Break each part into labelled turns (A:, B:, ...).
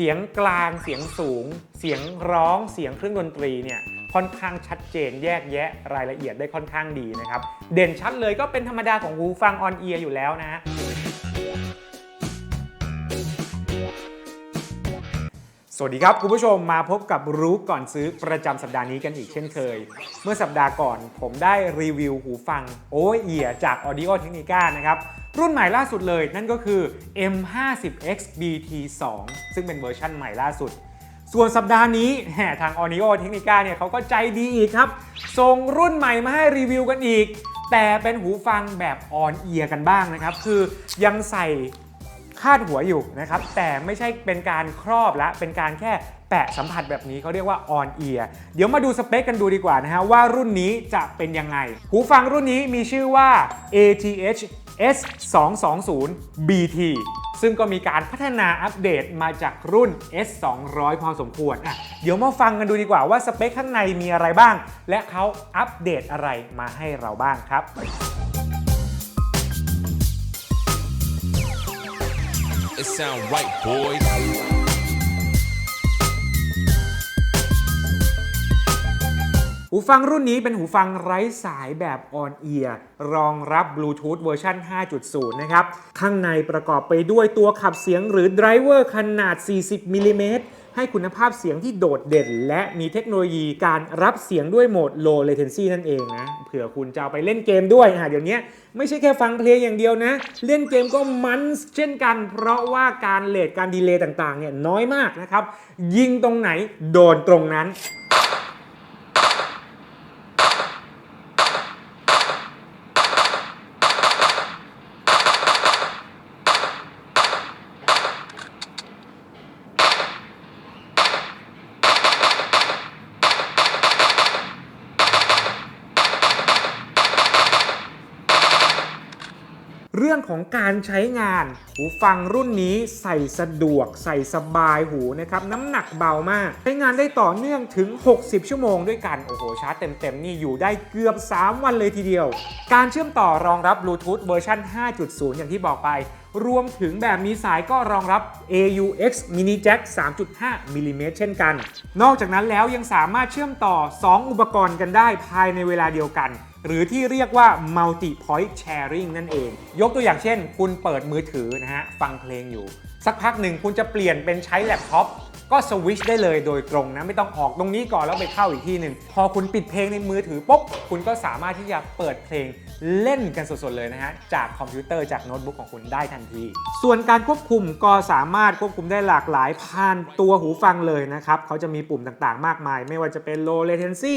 A: เสียงกลางเสียงสูง เสียงร้องเสียงเครื่องดนตรีเนี่ยค่อนข้างชัดเจนแยกแยะรายละเอียดได้ค่อนข้างดีนะครับ เด่นชัดเลยก็เป็นธรรมดาของหูฟังออนเอียร์อยู่แล้วนะ สวัสดีครับ คุณผู้ชมมาพบกับรู้ก่อนซื้อประจำสัปดาห์นี้กันอีกเช่นเคย เมื่อสัปดาห์ก่อนผมได้รีวิวหูฟังโอเอียจาก Audio Technica นะครับ รุ่นใหม่ล่าสุดเลยนั่นก็คือ M50X BT2 ซึ่งเป็นเวอร์ชั่นใหม่ล่าสุด ส่วนสัปดาห์นี้แหทาง o n i o Technica เนี่ยเขาก็ใจดีอีกครับส่งรุ่นใหม่มาให้รีวิวกันอีก แต่เป็นหูฟังแบบออนเอียร์กันบ้างนะครับ คือยังใส่ คาดหัวอยู่นะครับ แต่ไม่ใช่เป็นการครอบและเป็นการแค่แปะสัมผัสแบบนี้เขาเรียกว่า on ear เดี๋ยวมาดูสเปคกันดูดีกว่านะฮะว่ารุ่นนี้จะเป็นยังไง หูฟังรุ่นนี้มีชื่อว่า ATH S220 BT ซึ่งก็มีการพัฒนาอัปเดตมาจากรุ่น S200 พอสมควรอะเดี๋ยวมาฟังกันดูดีกว่าว่าสเปคข้างในมีอะไรบ้าง และเขาอัปเดตอะไรมาให้เราบ้างครับ
B: It sound right, boys.
A: หูฟังรุ่นนี้เป็นหูฟังไร้สายแบบออนเอียรองรับบลูทูธเวอร์ชัน5.0 นะครับ ข้างในประกอบไปด้วยตัวขับเสียงหรือไดรเวอร์ขนาด 40มิลลิเมตรให้คุณภาพเสียงที่โดดเด่น และมีเทคโนโลยีการรับเสียงด้วยโหมด low latency นั่นเองนะเผื่อคุณจะเอาไปเล่นเกมด้วยอะเดี๋ยวนี้ไม่ใช่แค่ฟังเพลงอย่างเดียวนะ เล่นเกมก็มันเช่นกัน เพราะว่าการเลทการดีเลย์ต่างๆเนี่ยน้อยมากนะครับยิงตรงไหนโดนตรงนั้น เรื่องของการใช้งาน หูฟังรุ่นนี้ใส่สะดวก ใส่สบายหูนะครับ น้ำหนักเบามาก ใช้งานได้ต่อเนื่องถึง 60 ชั่วโมงด้วยกัน โอ้โห ชาร์จเต็มๆ นี่อยู่ได้เกือบ 3 วันเลยทีเดียว การเชื่อมต่อรองรับบลูทูธเวอร์ชัน5.0 อย่างที่บอกไป รวมถึงแบบมีสายก็รองรับ AUX Mini Jack 3.5มิลลิเมตรเช่นกัน นอกจากนั้นแล้วยังสามารถเชื่อมต่อ 2 อุปกรณ์กันได้ภายในเวลาเดียวกัน หรือที่เรียกว่า multi point sharing นั่นเอง ยกตัวอย่างเช่น คุณเปิดมือถือนะฮะ ฟังเพลงอยู่ สักพักหนึ่งคุณจะเปลี่ยนเป็นใช้แล็ปท็อปก็สวิชได้เลยโดยตรงนะ ไม่ต้องออกตรงนี้ก่อนแล้วไปเข้าอีกที่หนึ่งพอคุณปิดเพลงในมือถือปุ๊บคุณก็สามารถที่จะเปิดเพลงเล่นกันสดๆเลยนะฮะ จากคอมพิวเตอร์จากโน้ตบุ๊กของคุณได้ทันที ส่วนการควบคุมก็สามารถควบคุมได้หลากหลายผ่านตัวหูฟังเลยนะครับเขาจะมีปุ่มต่างๆ มากมาย ไม่ว่าจะเป็น low latency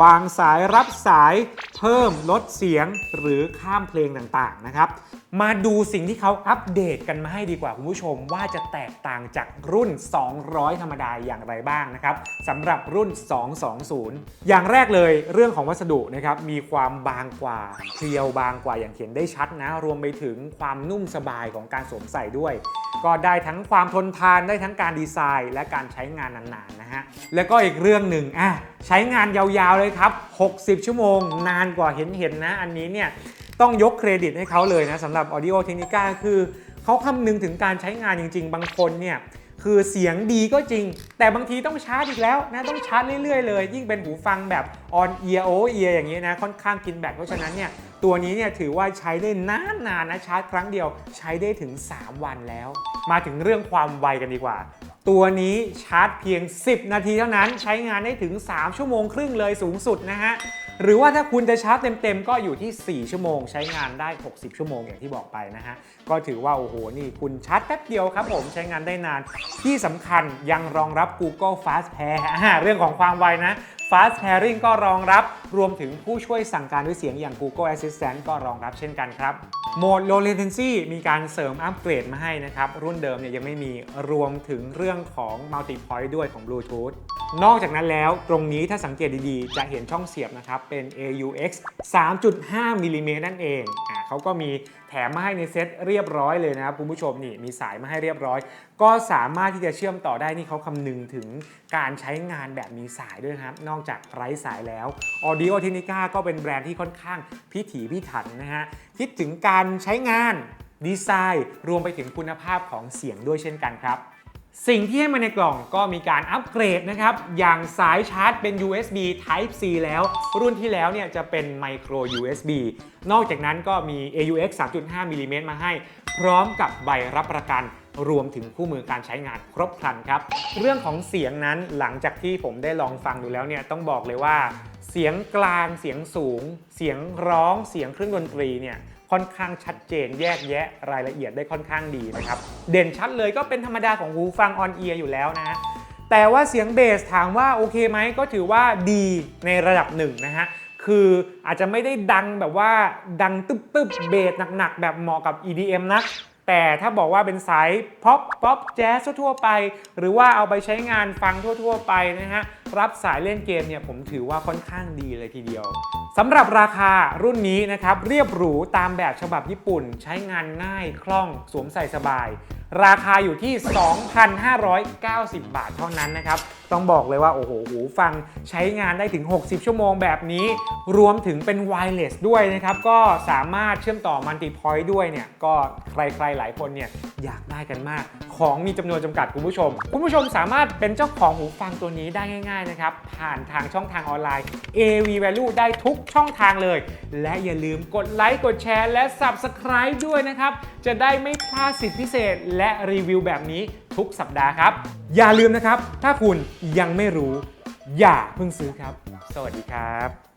A: วางสายรับสายเพิ่มลดเสียงหรือข้ามเพลงต่างๆนะครับ มาดูสิ่งที่เขาอัปเดตกันมาให้ดีกว่าคุณผู้ชมว่าจะแตกต่างจากรุ่น 200 ธรรมดาอย่างไรบ้างนะครับสำหรับรุ่น 220 อย่างแรกเลยเรื่องของวัสดุนะครับมีความบางกว่าเพรียวบางกว่าอย่างเห็นได้ชัดนะ รวมไปถึงความนุ่มสบายของการสวมใส่ด้วย ก็ได้ทั้งความทนทานได้ทั้งการดีไซน์ และการใช้งานนานๆนะฮะแล้วก็อีกเรื่องหนึ่งอะ ใช้งานยาวๆเลยครับ 60 ชั่วโมง นานกว่าเห็นๆนะ อันนี้เนี่ยต้องยกเครดิตให้เขาเลยนะสำหรับ Audio Technica คือเขาคำนึงถึงการใช้งานจริง ๆ บางคนเนี่ยคือเสียงดีก็จริง แต่บางทีต้องชาร์จอีกแล้วนะต้องชาร์จเรื่อยๆเลย ยิ่งเป็นหูฟังแบบ on ear over ear อย่างนี้นะ ค่อนข้างกินแบตเพราะฉะนั้นเนี่ยตัวนี้เนี่ยถือว่าใช้ได้นานๆนะชาร์จครั้งเดียวใช้ได้ถึง 3 วันแล้ว มาถึงเรื่องความไวกันดีกว่า ตัวนี้ชาร์จเพียง 10 นาทีเท่านั้นใช้งานได้ถึง 3 ชั่วโมงครึ่งเลยสูงสุดนะฮะ หรือว่าถ้าคุณจะชาร์จเต็มๆ ก็อยู่ที่ 4 ชั่วโมง ใช้งานได้ 60 ชั่วโมงอย่างที่บอกไปนะฮะ ก็ถือว่า โอ้โห นี่คุณชาร์จแป๊บเดียวครับผมใช้งานได้นาน ที่สำคัญยังรองรับ Google Fast Pair เรื่องของความไวนะ Fast Pairing ก็รองรับรวมถึงผู้ช่วยสั่งการด้วยเสียงอย่าง Google Assistant ก็รองรับเช่นกันครับ โหมด Low Latency มีการเสริมอัปเกรดมาให้นะครับ รุ่นเดิมเนี่ยยังไม่มีรวมถึงเรื่องของ Multi Point ด้วยของ Bluetooth นอกจากนั้นแล้วตรงนี้ถ้าสังเกตดีๆ จะเห็นช่องเสียบนะครับ เป็น AUX 3.5 มิลลิเมตรนั่นเอง เขาก็มีแถมมาให้ในเซตเรียบร้อยเลยนะครับคุณผู้ชมนี่มีสายมาให้เรียบร้อย ก็สามารถที่จะเชื่อมต่อได้นี่เขาคำนึงถึงการใช้งานแบบมีสายด้วยนะครับ นอกจากไร้สายแล้ว Audio Technica ก็เป็นแบรนด์ที่ค่อนข้างพิถีพิถันนะฮะคิดถึงการใช้งานดีไซน์ รวมไปถึงคุณภาพของเสียงด้วยเช่นกันครับ สิ่งที่ให้มาในกล่องก็มีการอัปเกรดนะครับ อย่างสายชาร์จเป็น USB Type C แล้ว รุ่นที่แล้วเนี่ยจะเป็น Micro USB นอกจากนั้นก็มี AUX 3.5มิลลิเมตรมาให้ พร้อมกับใบรับประกันรวมถึงคู่มือการใช้งานครบครันครับ เรื่องของเสียงนั้นหลังจากที่ผมได้ลองฟังดูแล้วเนี่ยต้องบอกเลยว่า เสียงกลางเสียงสูง เสียงร้องเสียงเครื่องดนตรีเนี่ย ค่อนข้างชัดเจนแยกแยะรายละเอียดได้ค่อนข้างดีนะครับ เด่นชัดเลยก็เป็นธรรมดาของหูฟังออนเอียร์อยู่แล้วนะ แต่ว่าเสียงเบสถามว่าโอเคไหมก็ถือว่าดีในระดับหนึ่งนะฮะคืออาจจะไม่ได้ดังแบบว่าดังตึ๊บตึ๊บเบสหนักๆ แบบเหมาะกับ EDM นะ แต่ถ้าบอกว่าเป็นสายพ็อปป๊อปแจ๊สทั่วไป หรือว่าเอาไปใช้งานฟังทั่ว ๆ ไปนะฮะ รับสายเล่นเกมเนี่ยผมถือว่าค่อนข้างดีเลยทีเดียว สำหรับราคารุ่นนี้นะครับเรียบหรูตามแบบฉบับญี่ปุ่น ใช้งานง่ายคล่องสวมใส่สบาย ราคาอยู่ที่ 2,590 บาทเท่านั้นนะครับ ต้องบอกเลยว่าโอ้โหหูฟังใช้งานได้ถึง 60 ชั่วโมงแบบนี้ รวมถึงเป็นไวเลสด้วยนะครับ ก็สามารถเชื่อมต่อมัลติพอยต์ด้วยเนี่ย ก็ใครๆหลายคนเนี่ยอยากได้กันมาก ของมีจำนวนจำกัดคุณผู้ชม คุณผู้ชมสามารถเป็นเจ้าของหูฟังตัวนี้ได้ง่าย ๆนะครับ ผ่านทางช่องทางออนไลน์ AV Value ได้ทุกช่องทางเลย และอย่าลืมกดไลค์กดแชร์และ Subscribe ด้วยนะครับจะได้ไม่พลาดสิทธิพิเศษและรีวิวแบบนี้ทุกสัปดาห์ครับ อย่าลืมนะครับ ถ้าคุณยังไม่รู้ อย่าเพิ่งซื้อครับ สวัสดีครับ